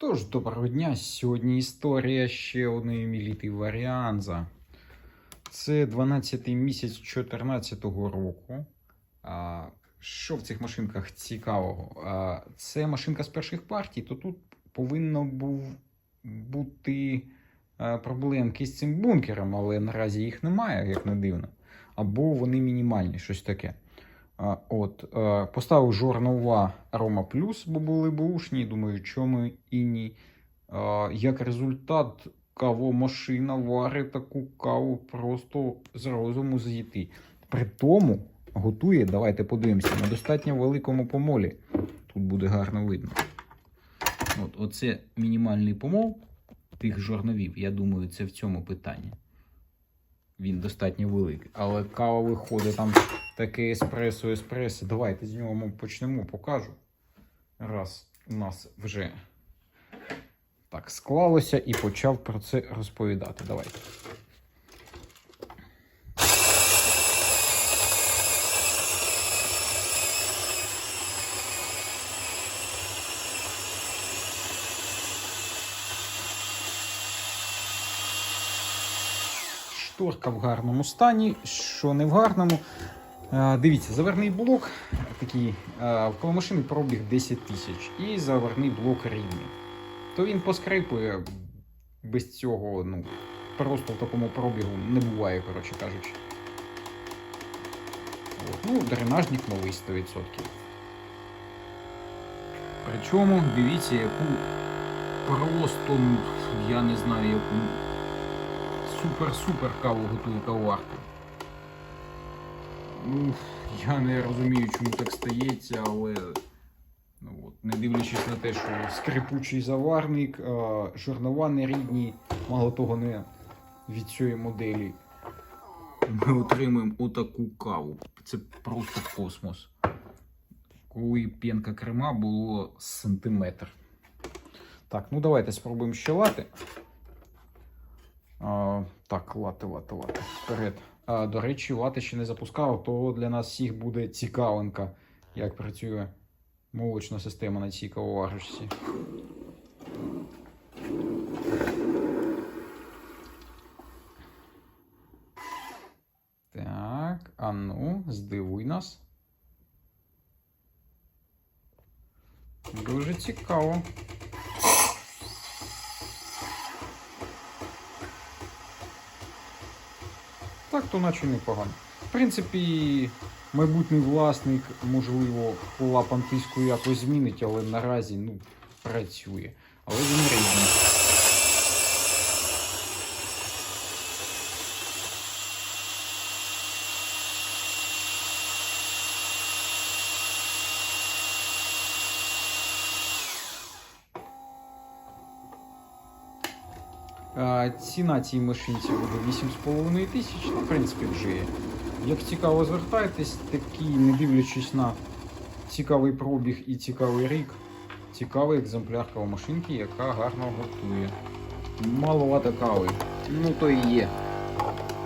Тож, доброго дня. Сьогодні історія ще одної міліти Варіанза. Це 12-й місяць 2014 року. А, що в цих машинках цікавого? А, це машинка з перших партій, то тут повинно був бути проблемки з цим бункером, але наразі їх немає, як не дивно. Або вони мінімальні, щось таке. От, е, поставив жорнова Рома Плюс, бо були бушні. Думаю, чому і ні. Як результат, кавомашина варить таку каву просто з розуму з'їти. При тому готує, давайте подивимося, на достатньо великому помолі. Тут буде гарно видно. От, оце мінімальний помол тих жорновів. Я думаю, це в цьому питанні. Він достатньо великий. Але кава виходить там таке еспресо, еспресо. Давайте з нього ми почнемо, покажу. Раз у нас вже так склалося і почав про це розповідати. Давайте. Шторка в гарному стані, що не в гарному. Е, Дивіться, заверний блок такий е, в коломашини пробіг 10 тисяч і заверний блок рівний. То він поскрипує без цього, ну, просто в такому пробігу не буває, коротше кажучи. От. Ну, дренажник новий 100%. Причому, дивіться, яку просто, ну, я не знаю, яку супер-супер каву готує каварка. Ну, я не розумію, чому так стається, але ну, от, не дивлячись на те, що скрипучий заварник, а, жорнова не рідні, мало того, не від цієї моделі. Ми отримуємо отаку каву. Це просто космос. Коли п'янка крема було сантиметр. Так, ну давайте спробуємо ще лати. Так, лати, лати, лати. Вперед. А, до речі, лати ще не запускав, то для нас всіх буде цікавинка, як працює молочна система на цій кавоварочці. Так, а ну, здивуй нас. Дуже цікаво. Так, то наче непогано. В принципі, майбутній власник, можливо, лапан тиску якось змінить, але наразі ну, працює. Але він рідний. Ціна цій машинці буде 8,5 тисяч, ну, в принципі, вже є. Як цікаво звертайтесь, такі, не дивлячись на цікавий пробіг і цікавий рік, цікавий екземпляр кавомашинки, яка гарно готує. Маловато кави. Ну то і є.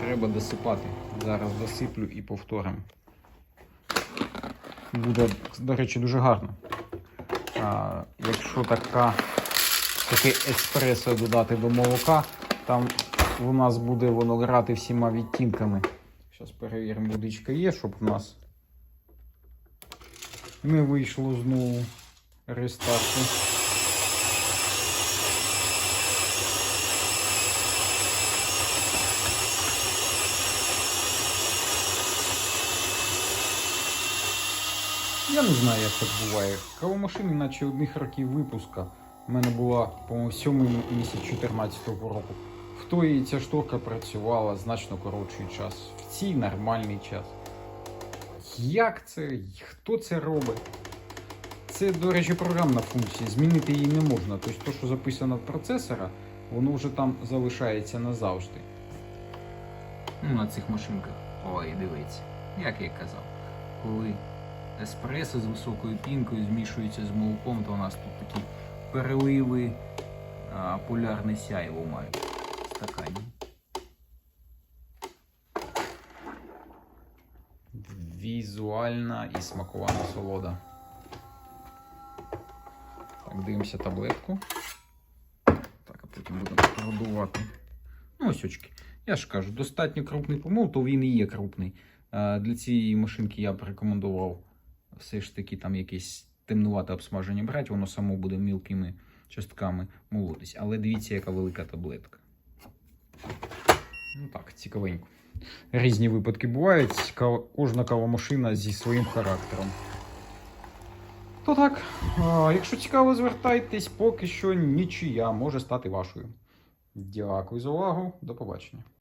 Треба досипати. Зараз досиплю і повторимо. Буде, до речі, дуже гарно. А, якщо така таке еспресо додати до молока. Там у нас буде воно грати всіма відтінками. Зараз перевіримо, водичка є, щоб у нас не вийшло знову рестарту. Я не знаю, як так буває. Кавомашини, наче одних років випуска. У мене була, по-моєму, сьомий місяць 2014 року. В той ця шторка працювала значно коротший час. В цій нормальний час. Як це? Хто це робить? Це, до речі, програмна функція. Змінити її не можна. Тобто, те, що записано в процесора, воно вже там залишається назавжди. Ну, на цих машинках. Ой, дивіться. Як я казав. Коли еспресо з високою пінкою змішується з молоком, то у нас тут такі переливи а, полярне сяйво мають в стакані. Візуальна і смакова насолода. Так, дивимося таблетку. Так, а потім будемо годувати. Ну, ось очки. Я ж кажу, достатньо крупний помол, то він і є крупний. Е, Для цієї машинки я б рекомендував все ж таки там якесь темнувате обсмаження брати, воно само буде мілкими частками молотись. Але дивіться, яка велика таблетка. Ну так, цікавенько. Різні випадки бувають. Кожна кавомашина зі своїм характером. То так, якщо цікаво, звертайтесь, поки що нічия може стати вашою. Дякую за увагу, до побачення.